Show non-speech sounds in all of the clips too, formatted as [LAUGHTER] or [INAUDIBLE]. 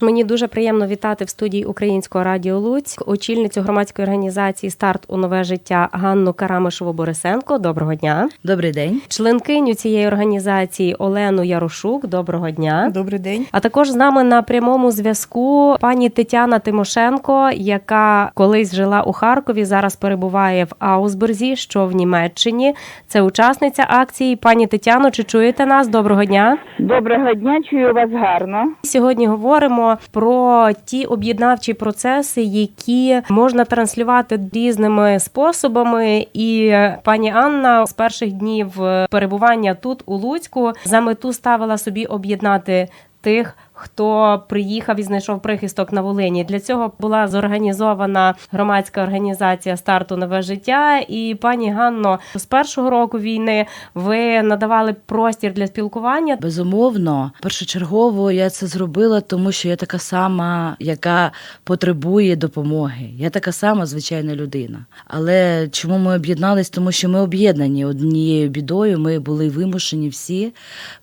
Мені дуже приємно вітати в студії Українського радіо Луцьк, очільницю громадської організації Старт у нове життя Ганну Карамишеву Борисенко. Доброго дня, Добрий день. членкиню цієї організації Олену Ярошук. Доброго дня. Добрий день. А також з нами на прямому зв'язку пані Тетяна Тимошенко, яка колись жила у Харкові, зараз перебуває в Аусберзі, що в Німеччині. Це учасниця акції. Пані Тетяно, чи чуєте нас? Доброго дня. Доброго дня, чую вас гарно. Сьогодні говоримо про ті об'єднавчі процеси, які можна транслювати різними способами. І пані Анна з перших днів перебування тут у Луцьку за мету ставила собі об'єднати тих. Хто приїхав і знайшов прихисток на Волині? Для цього була зорганізована громадська організація старту нове життя. І пані Ганно, з першого року війни ви надавали простір для спілкування. Безумовно, першочергово я це зробила, тому що я така сама, яка потребує допомоги. Я така сама звичайна людина. Але чому ми об'єднались? Тому що ми об'єднані однією бідою. Ми були вимушені всі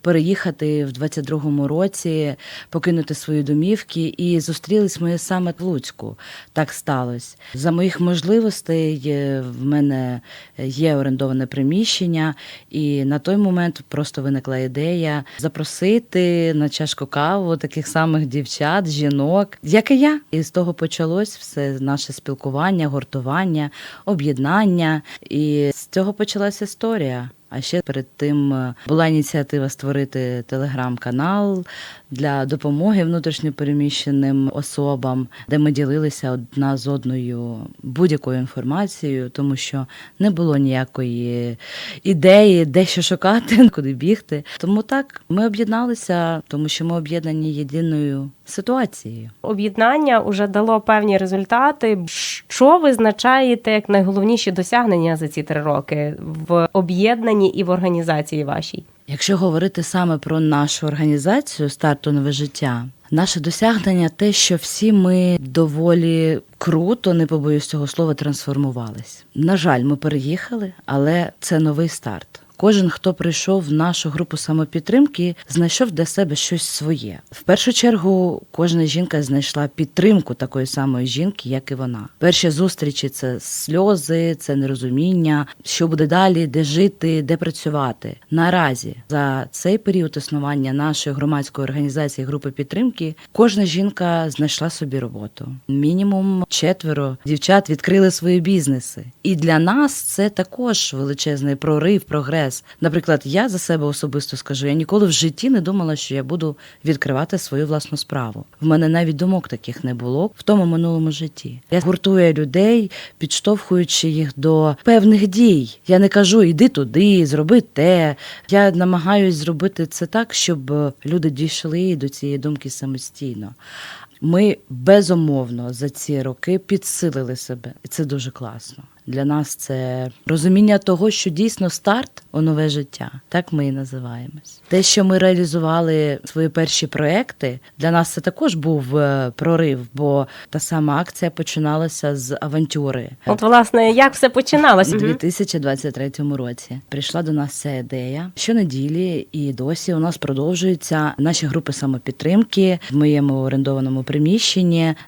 переїхати в 22-му році, покинути свої домівки, і зустрілись ми саме в Луцьку. Так сталося. За моїх можливостей е, в мене є орендоване приміщення, і на той момент просто виникла ідея запросити на чашку каву таких самих дівчат, жінок, як і я. І з того почалось все наше спілкування, гуртування, об'єднання. І з цього почалася історія. А ще перед тим е, була ініціатива створити телеграм-канал для допомоги внутрішньопереміщеним особам, де ми ділилися одна з одною будь-якою інформацією, тому що не було ніякої ідеї, де що шукати, [LAUGHS] куди бігти. Тому так ми об'єдналися, тому що ми об'єднані єдиною ситуацією. Об'єднання вже дало певні результати. Що визначаєте як найголовніші досягнення за ці три роки в об'єднанні і в організації вашій? Якщо говорити саме про нашу організацію старту нове життя, наше досягнення те, що всі ми доволі круто, не побоюсь цього слова, трансформувались. На жаль, ми переїхали, але це новий старт. Кожен, хто прийшов в нашу групу самопідтримки, знайшов для себе щось своє. В першу чергу, кожна жінка знайшла підтримку такої самої жінки, як і вона. Перші зустрічі це сльози, це нерозуміння, що буде далі, де жити, де працювати. Наразі за цей період існування нашої громадської організації групи підтримки кожна жінка знайшла собі роботу. Мінімум четверо дівчат відкрили свої бізнеси, і для нас це також величезний прорив, прогрес. Наприклад, я за себе особисто скажу, я ніколи в житті не думала, що я буду відкривати свою власну справу. В мене навіть думок таких не було в тому минулому житті. Я гуртую людей, підштовхуючи їх до певних дій. Я не кажу іди туди, зроби те. Я намагаюсь зробити це так, щоб люди дійшли до цієї думки самостійно. Ми безумовно за ці роки підсилили себе, і це дуже класно. Для нас це розуміння того, що дійсно старт у нове життя. Так ми і називаємось. Те, що ми реалізували свої перші проекти, для нас це також був е, прорив, бо та сама акція починалася з авантюри. От, власне, як все починалося? У 2023 році прийшла до нас ця ідея. Щонеділі і досі у нас продовжуються наші групи самопідтримки в моєму орендованому приміщенні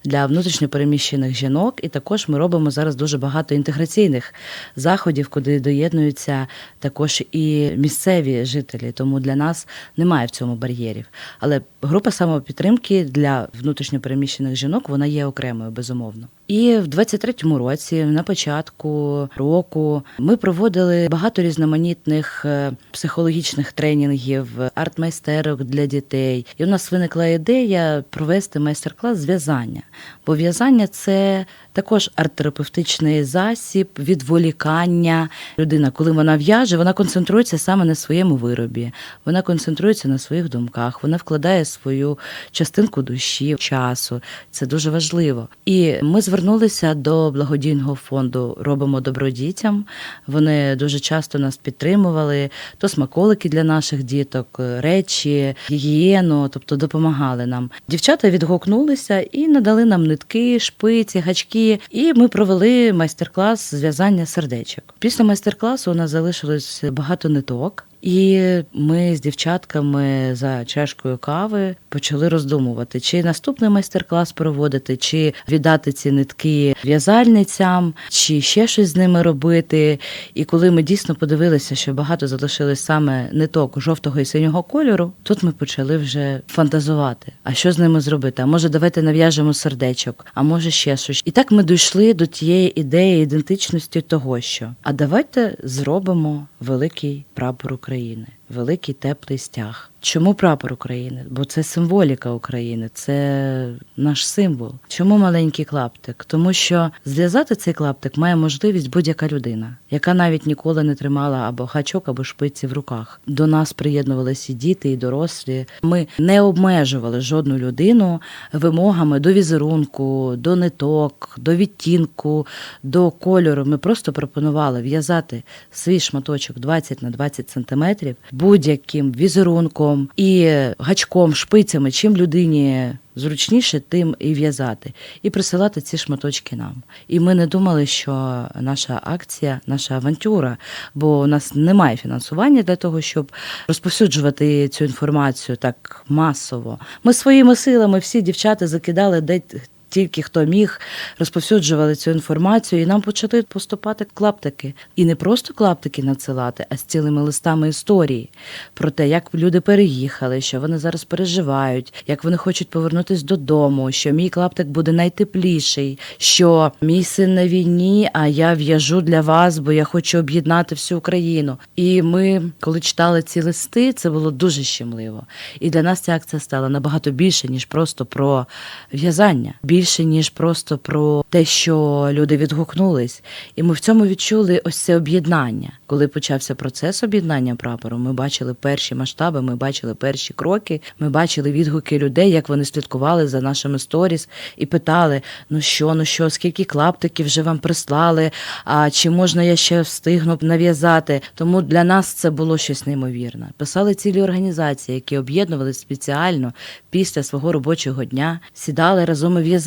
для внутрішньопереміщених жінок. І також ми робимо зараз дуже багато інтеграційних заходів, куди доєднуються також і місцеві жителі. Тому для нас немає в цьому бар'єрів. Але група самопідтримки для внутрішньопереміщених жінок вона є окремою, безумовно. І в 23-му році, на початку року, ми проводили багато різноманітних е, психологічних тренінгів, арт-майстерок для дітей. І у нас виникла ідея провести майстер-клас з в'язання. Бо в'язання це також арт-терапевтичний засіб, відволікання. Людина, коли вона в'яже, вона концентрується саме на своєму виробі, вона концентрується на своїх думках, вона вкладає свою частинку душі, часу. Це дуже важливо. І ми звернулися до благодійного фонду Робимо добро дітям. Вони дуже часто нас підтримували, то смаколики для наших діток, речі, гігієну, тобто допомагали нам. Дівчата відгукнулися і надали нам нитки, шпиці, гачки. І ми провели майстер-клас зв'язання сердечок. Після майстер-класу у нас залишилось багато ниток. І ми з дівчатками за чашкою кави почали роздумувати, чи наступний майстер-клас проводити, чи віддати ці нитки в'язальницям, чи ще щось з ними робити. І коли ми дійсно подивилися, що багато залишилось саме ниток жовтого і синього кольору, тут ми почали вже фантазувати. А що з ними зробити? А може, давайте нав'яжемо сердечок, а може ще щось. І так ми дійшли до тієї ідеї ідентичності того, що а давайте зробимо великий прапор України, України великий теплий стяг. Чому прапор України? Бо це символіка України, це наш символ. Чому маленький клаптик? Тому що зв'язати цей клаптик має можливість будь-яка людина, яка навіть ніколи не тримала або гачок, або шпиці в руках. До нас приєднувалися і діти, і дорослі. Ми не обмежували жодну людину вимогами до візерунку, до ниток, до відтінку, до кольору. Ми просто пропонували в'язати свій шматочок 20 на 20 сантиметрів будь-яким візерунком і гачком, шпицями, чим людині. Зручніше тим і в'язати, і присилати ці шматочки нам. І ми не думали, що наша акція, наша авантюра, бо у нас немає фінансування для того, щоб розповсюджувати цю інформацію так масово. Ми своїми силами всі дівчата закидали де тільки хто міг, розповсюджували цю інформацію, і нам почали поступати клаптики. І не просто клаптики надсилати, а з цілими листами історії про те, як люди переїхали, що вони зараз переживають, як вони хочуть повернутися додому, що мій клаптик буде найтепліший, що мій син на війні, а я в'яжу для вас, бо я хочу об'єднати всю Україну. І ми, коли читали ці листи, це було дуже щемливо. І для нас ця акція стала набагато більше, ніж просто про в'язання, більше ніж просто про те, що люди відгукнулись. І ми в цьому відчули ось це об'єднання. Коли почався процес об'єднання прапору, ми бачили перші масштаби, ми бачили перші кроки, ми бачили відгуки людей, як вони слідкували за нашими сторіс і питали: ну що, ну що, скільки клаптиків вже вам прислали? А чи можна я ще встигну нав'язати? Тому для нас це було щось неймовірне. Писали цілі організації, які об'єднувалися спеціально після свого робочого дня, сідали разом і в'язали.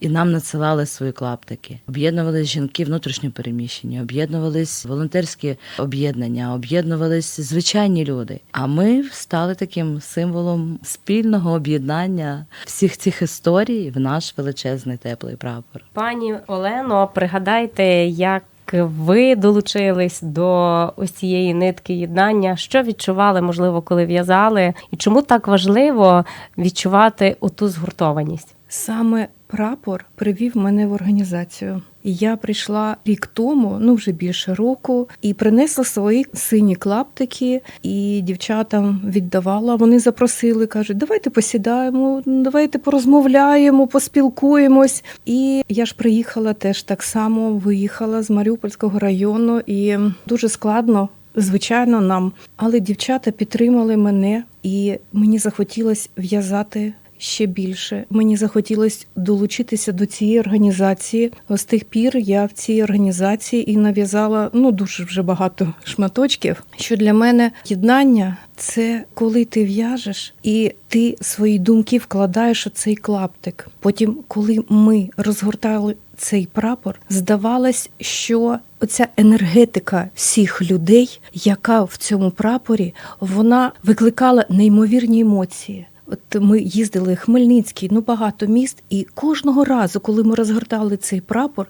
І нам надсилали свої клаптики. Об'єднувались жінки внутрішньо переміщені, об'єднувались волонтерські об'єднання, об'єднувались звичайні люди. А ми стали таким символом спільного об'єднання всіх цих історій в наш величезний теплий прапор. Пані Олено, пригадайте, як ви долучились до ось цієї нитки єднання. Що відчували, можливо, коли в'язали, і чому так важливо відчувати оту згуртованість? Саме прапор привів мене в організацію. Я прийшла рік тому, ну вже більше року, і принесла свої сині клаптики, і дівчатам віддавала. Вони запросили, кажуть, давайте посідаємо, давайте порозмовляємо, поспілкуємось. І я ж приїхала теж так само, виїхала з Маріупольського району, і дуже складно. Звичайно, нам, але дівчата підтримали мене, і мені захотілося в'язати ще більше. Мені захотілося долучитися до цієї організації. З тих пір я в цій організації і нав'язала ну дуже вже багато шматочків. Що для мене єднання це коли ти в'яжеш і ти свої думки вкладаєш у цей клаптик. Потім, коли ми розгортали цей прапор, здавалось, що оця енергетика всіх людей, яка в цьому прапорі, вона викликала неймовірні емоції. От ми їздили Хмельницький, ну багато міст, і кожного разу, коли ми розгортали цей прапор,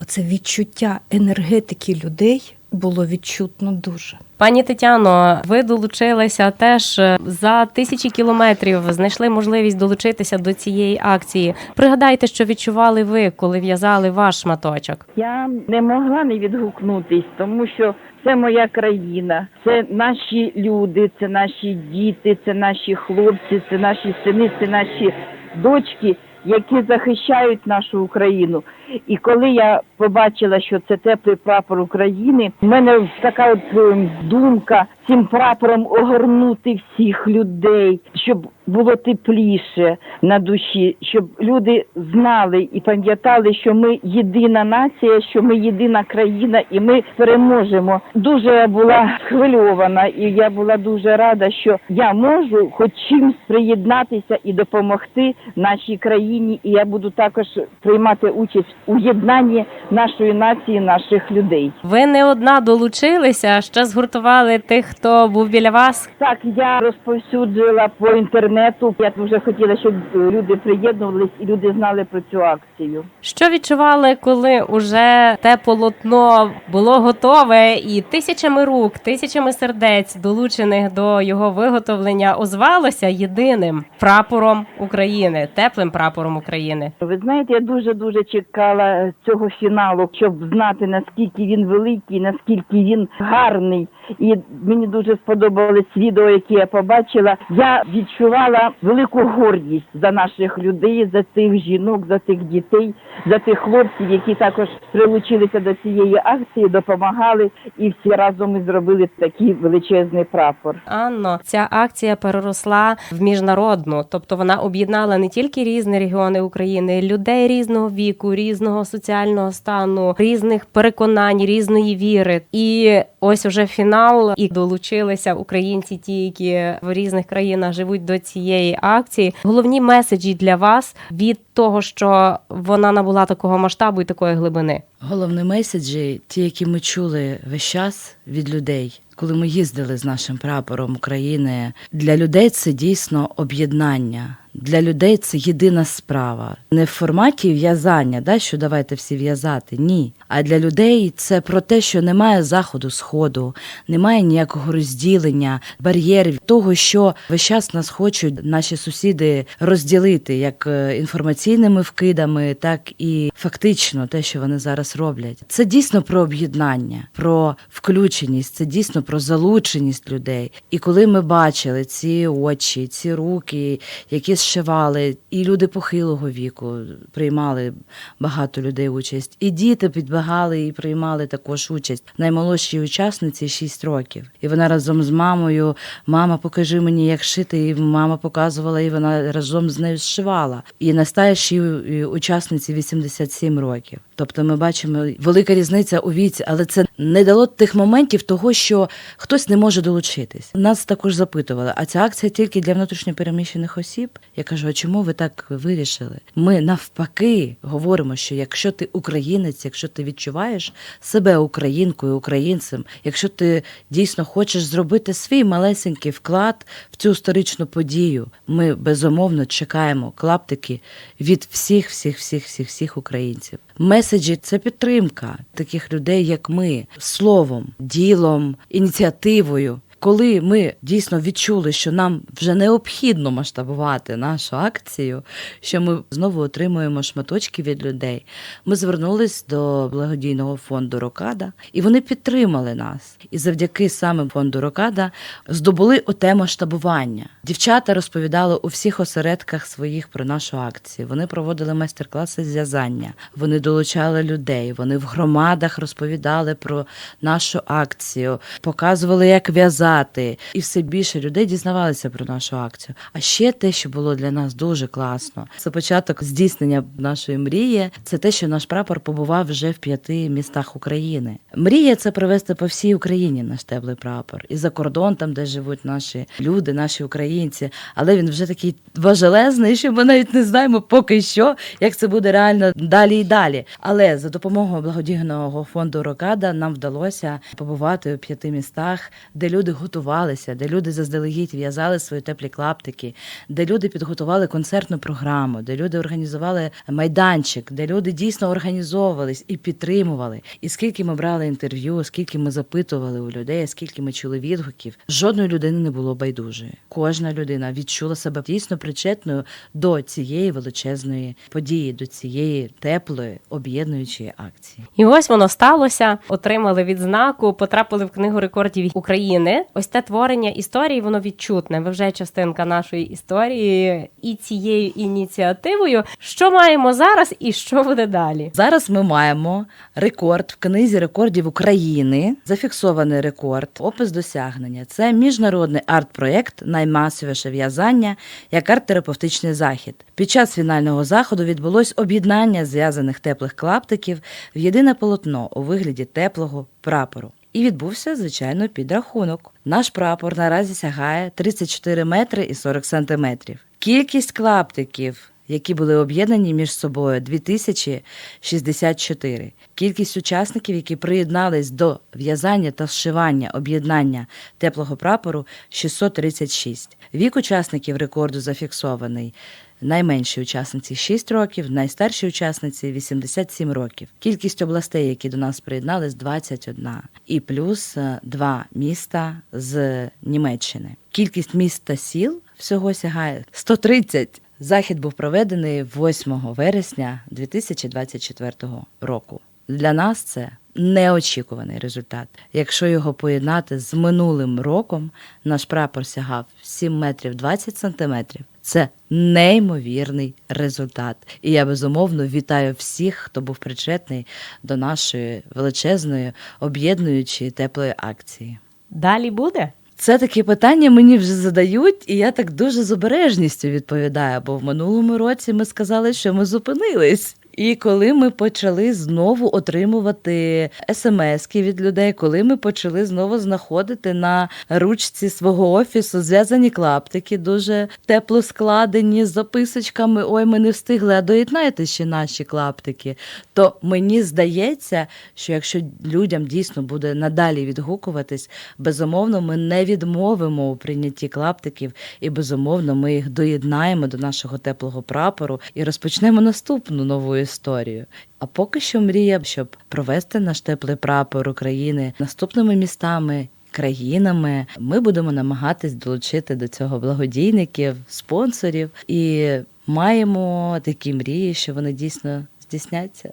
оце відчуття енергетики людей було відчутно дуже. Пані Тетяно, ви долучилися теж е, за тисячі кілометрів, знайшли можливість долучитися до цієї акції. Пригадайте, що відчували ви, коли в'язали ваш шматочок. Я не могла не відгукнутись, тому що це моя країна, це наші люди, це наші діти, це наші хлопці, це наші сини, це наші дочки, які захищають нашу Україну. І коли я побачила, що це теплий прапор України, в мене така от ем, думка цим прапором огорнути всіх людей, щоб було тепліше на душі, щоб люди знали і пам'ятали, що ми єдина нація, що ми єдина країна, і ми переможемо. Дуже я була схвильована, і я була дуже рада, що я можу хоч чимсь приєднатися і допомогти нашій країні. І я буду також приймати участь у єднанні нашої нації, наших людей. Ви не одна долучилися, ще згуртували тих, хто був біля вас. Так, я розповсюджувала по інтернету. Я дуже хотіла, щоб люди приєднувались і люди знали про цю акцію. Що відчували, коли уже те полотно було готове, і тисячами рук, тисячами сердець, долучених до його виготовлення, озвалося єдиним прапором України, теплим прапором України. Ви знаєте, я дуже дуже чекала цього фіналу, щоб знати наскільки він великий, наскільки він гарний. І мені дуже сподобалось відео, яке я побачила. Я відчувала велику гордість за наших людей, за тих жінок, за тих дітей, за тих хлопців, які також прилучилися до цієї акції, допомагали, і всі разом ми зробили такий величезний прапор. Анно, ця акція переросла в міжнародну, тобто вона об'єднала не тільки різні регіони України, людей різного віку, різного соціального стану, різних переконань, різної віри. І ось уже фінал, і долучилися українці, ті, які в різних країнах живуть до цієї акції. Головні меседжі для вас від того, що вона набула такого масштабу і такої глибини. Головні меседжі, ті, які ми чули весь час від людей, коли ми їздили з нашим прапором України. Для людей це дійсно об'єднання. Для людей це єдина справа. Не в форматі в'язання, да, що давайте всі в'язати. Ні. А для людей це про те, що немає заходу, сходу, немає ніякого розділення, бар'єрів того, що весь час нас хочуть наші сусіди розділити як е, інформаційними вкидами, так і фактично те, що вони зараз роблять. Це дійсно про об'єднання, про включеність, це дійсно про залученість людей. І коли ми бачили ці очі, ці руки, які зшивали, і люди похилого віку приймали багато людей участь, і діти підбігали і приймали також участь. Наймолодшій учасниці 6 років. І вона разом з мамою, мама, покажи мені, як шити. І мама показувала, і вона разом з нею зшивала. І найстаршій е, учасниці 87 років. Тобто ми бачимо велика різниця у віці, але це не дало тих моментів того, що хтось не може долучитись. Нас також запитували, а ця акція тільки для внутрішньопереміщених осіб. Я кажу, а чому ви так вирішили? Ми навпаки говоримо, що якщо ти українець, якщо ти відчуваєш себе українкою, українцем, якщо ти дійсно хочеш зробити свій малесенький вклад в цю історичну подію, ми безумовно чекаємо клаптики від всіх, всіх, всіх, всіх, всіх українців. Меседжі це підтримка таких людей, як ми, словом, ділом, ініціативою. Коли ми дійсно відчули, що нам вже необхідно масштабувати нашу акцію, що ми знову отримуємо шматочки від людей, ми звернулись до благодійного фонду Рокада, і вони підтримали нас. І завдяки саме фонду Рокада здобули оте масштабування. Дівчата розповідали у всіх осередках своїх про нашу акцію. Вони проводили майстер-класи з в'язання, вони долучали людей, вони в громадах розповідали про нашу акцію, показували, як в'язати. І все більше людей дізнавалися про нашу акцію. А ще те, що було для нас дуже класно, це початок здійснення нашої мрії. Це те, що наш прапор побував вже в п'яти містах України. Мрія це привезти по всій Україні наш теплий прапор і за кордон, там де живуть наші люди, наші українці. Але він вже такий важелезний, що ми навіть не знаємо поки що, як це буде реально далі і далі. Але за допомогою благодійного фонду Рокада нам вдалося побувати у п'яти містах, де люди готувалися, де люди заздалегідь в'язали свої теплі клаптики, де люди підготували концертну програму, де люди організували майданчик, де люди дійсно організовувались і підтримували. І скільки ми брали інтерв'ю, скільки ми запитували у людей, скільки ми чули відгуків, жодної людини не було байдужої. Кожна людина відчула себе дійсно причетною до цієї величезної події, до цієї теплої об'єднуючої акції. І ось воно сталося. Отримали відзнаку, потрапили в книгу рекордів України. Ось те творення історії, воно відчутне. Ви вже частинка нашої історії і цією ініціативою. Що маємо зараз, і що буде далі? Зараз ми маємо рекорд в книзі рекордів України. Зафіксований рекорд, опис досягнення. Це міжнародний арт-проєкт наймасовіше в'язання як арт-терапевтичний захід. Під час фінального заходу відбулось об'єднання зв'язаних теплих клаптиків в єдине полотно у вигляді теплого прапору. І відбувся, звичайно, підрахунок. Наш прапор наразі сягає 34 метри і 40 сантиметрів. Кількість клаптиків, які були об'єднані між собою 2064. Кількість учасників, які приєднались до в'язання та зшивання об'єднання теплого прапору 636. Вік учасників рекорду зафіксований. Найменшій учасниці 6 років, найстаршій учасниці 87 років. Кількість областей, які до нас приєднались, 21. І плюс е, два міста з Німеччини. Кількість міст та сіл всього сягає 130. Захід був проведений 8 вересня 2024 року. Для нас це неочікуваний результат. Якщо його поєднати з минулим роком, наш прапор сягав 7 метрів 20 сантиметрів. Це неймовірний результат. І я безумовно вітаю всіх, хто був причетний до нашої величезної об'єднуючої теплої акції. Далі буде? Це такі питання мені вже задають, і я так дуже з обережністю відповідаю. Бо в минулому році ми сказали, що ми зупинились. І коли ми почали знову отримувати смски від людей, коли ми почали знову знаходити на ручці свого офісу зв'язані клаптики, дуже тепло складені з записочками. Ой, ми не встигли, а доєднайте ще наші клаптики. То мені здається, що якщо людям дійсно буде надалі відгукуватись, безумовно, ми не відмовимо у прийнятті клаптиків, і безумовно, ми їх доєднаємо до нашого теплого прапору і розпочнемо наступну нову історію. А поки що мрія, щоб провести наш теплий прапор України наступними містами. Країнами ми будемо намагатись долучити до цього благодійників, спонсорів і маємо такі мрії, що вони дійсно здійсняться.